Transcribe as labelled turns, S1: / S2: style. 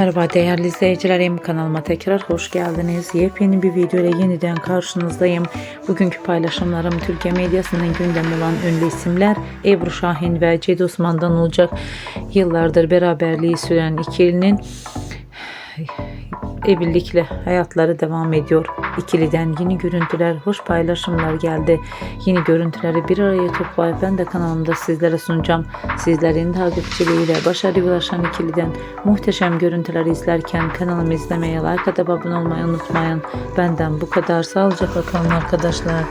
S1: Merhaba değerli izleyicilerim kanalıma tekrar hoş geldiniz. Yepyeni bir video ile yeniden karşınızdayım. Bugünkü paylaşımlarım Türkiye medyasının gündem olan ünlü isimler Ebru Şahin ve Cedi Osman'dan olacak. Yıllardır beraberliği süren ikilinin evlilikle hayatları devam ediyor. İkiliden yeni görüntüler, hoş paylaşımlar geldi. Yeni görüntüleri bir araya toplayıp ben de kanalımda sizlere sunacağım. Sizlerin takipçiliğiyle başarıya ulaşan ikiliden muhteşem görüntüleri izlerken kanalımı izlemeye, like atıp abone olmayı unutmayın. Benden bu kadar. Sağlıcakla kalın arkadaşlar.